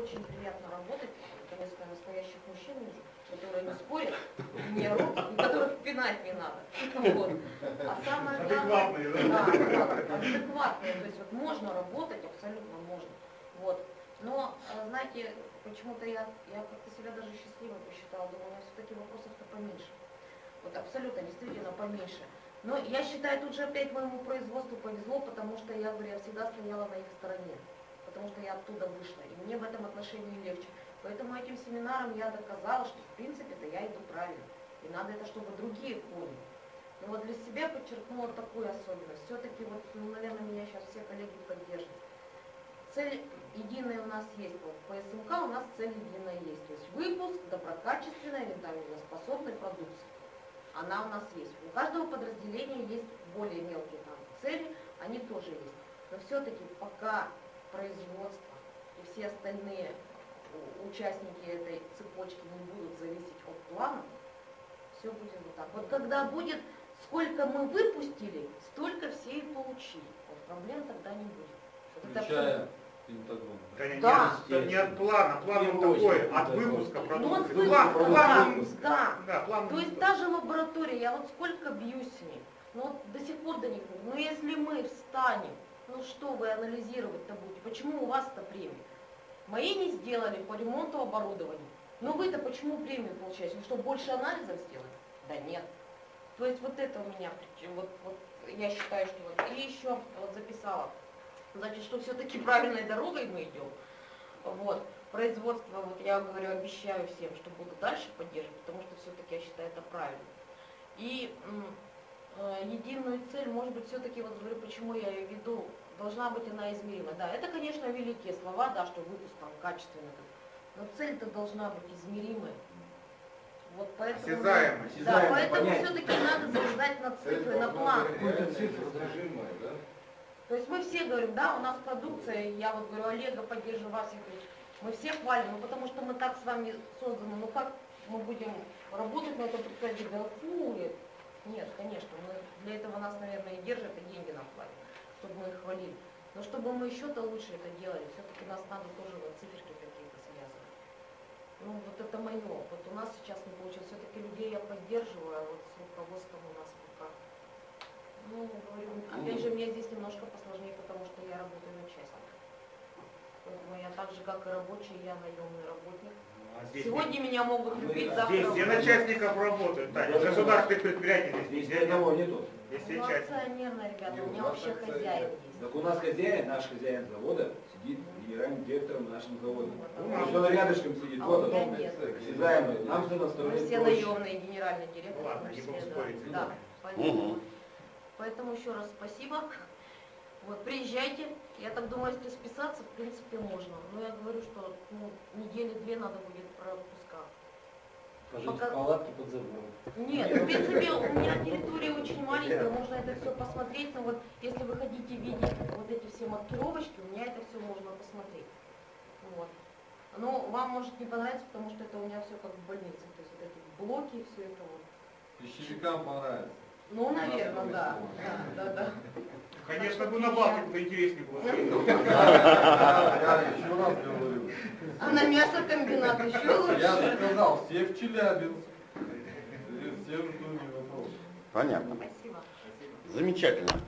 очень приятно работать, наконец-то настоящих мужчин вижу, которые не спорят, не и которых пинать не надо. Вот. А самое главное... Адекватные, да? Да, адекватные, то есть вот можно работать, абсолютно можно. Вот. Но, э, знаете, почему-то я, я как-то себя даже счастливой посчитала, думаю, у меня все-таки вопросов-то поменьше. Вот абсолютно, действительно поменьше. Но я считаю, тут же опять моему производству повезло, потому что я говорю, я всегда стояла на их стороне, потому что я оттуда вышла, и мне в этом отношении легче. Поэтому этим семинаром я доказала, что в принципе-то я иду правильно. И надо это, чтобы другие поняли. Но вот для себя подчеркнула такую особенность. Все-таки вот, ну, наверное, меня сейчас все коллеги поддержат. Цель единая у нас есть. Вот по СМК у нас цель единая есть. То есть выпуск доброкачественной, рентабельноспособной продукции. Она у нас есть. У каждого подразделения есть более мелкие там цели, они тоже есть. Но все-таки пока производство и все остальные у- участники этой цепочки не будут зависеть от плана, все будет вот так. Вот когда будет, сколько мы выпустили, столько все и получили. Вот проблем тогда не будет. Включая Пентагон. Да, не, Да. не от- не от плана, план он такой, от выпуска Ну, продукции. вот План, план, выпуск. да. да, план То есть та же лаборатория, я вот сколько бьюсь с ней, ну вот до сих пор до них, говорю, ну если мы встанем, ну что вы анализировать-то будете, почему у вас-то премия? Мои не сделали по ремонту оборудования, но вы-то почему премию получаете? Ну что, больше анализов сделать? Да нет. То есть вот это у меня, вот, вот я считаю, что вот, и еще вот записала, значит, что все-таки правильной дорогой мы идем. Вот. Производство, вот я говорю, обещаю всем, что буду дальше поддерживать, потому что все-таки я считаю это правильно. И единую цель, может быть, все-таки, вот говорю, почему я ее веду, должна быть она измерима. Да, это, конечно, великие слова, да, что выпуск там качественный, но цель-то должна быть измеримой. Вот поэтому... Осязаемой. Да, Осязаемой, поэтому все-таки надо залезать на цифры, на план. Цифру достижимую, да? То есть мы все говорим, да, у нас продукция, я вот говорю, Олега поддерживаю вас, я говорю, мы все хвалим, ну потому что мы так с вами созданы, ну как мы будем работать на этом предприятии, да фу, нет, конечно, мы, для этого нас, наверное, и держат, и деньги нам платят, чтобы мы их хвалили. Но чтобы мы еще-то лучше это делали, все-таки нас надо тоже вот циферки какие-то связывать. Ну вот это мое, вот у нас сейчас не получилось, все-таки людей я поддерживаю, а вот с руководством у нас пока ну, говорю, опять же, мне здесь немножко посложнее, потому что я работаю на частник. Поэтому я так же, как и рабочий, я наемный работник. А здесь Сегодня меня могут любить, здесь завтра... Здесь все начальников работают, Таня. Государственных предприятий здесь Здесь ни нет. одного нету. Здесь Ну, акционерная, ребята, Не, у меня вообще акционер. хозяин есть. Так у нас хозяин, наш хозяин завода, сидит генеральным директором нашего завода. Вот, У а нас он рядышком сидит, А вот он, нет. осязаемый. Нам все на Мы все наемные генеральный директор. Ладно, не буду да. спорить. Да, понятно. Поэтому еще раз спасибо. Вот, приезжайте. Я так думаю, если списаться, в принципе, можно. Но я говорю, что ну, недели две надо будет пропуска. Пожить Пока- в палатке под забором. Нет, в принципе, у меня территория очень маленькая, можно это все посмотреть, но вот если вы хотите видеть вот эти все маркировочки, у меня это все можно посмотреть. Вот. Но вам может не понравиться, потому что это у меня все как в больнице, то есть вот эти блоки, все это вот. Пищевикам понравится. Ну, наверное, да. Да, да, да. Конечно, бы на балке интереснее было. Я еще раз говорю. А на мясокомбинат еще Я лучше. же сказал, все в Челябинск. Все жду не вопрос. Понятно. Спасибо. Замечательно.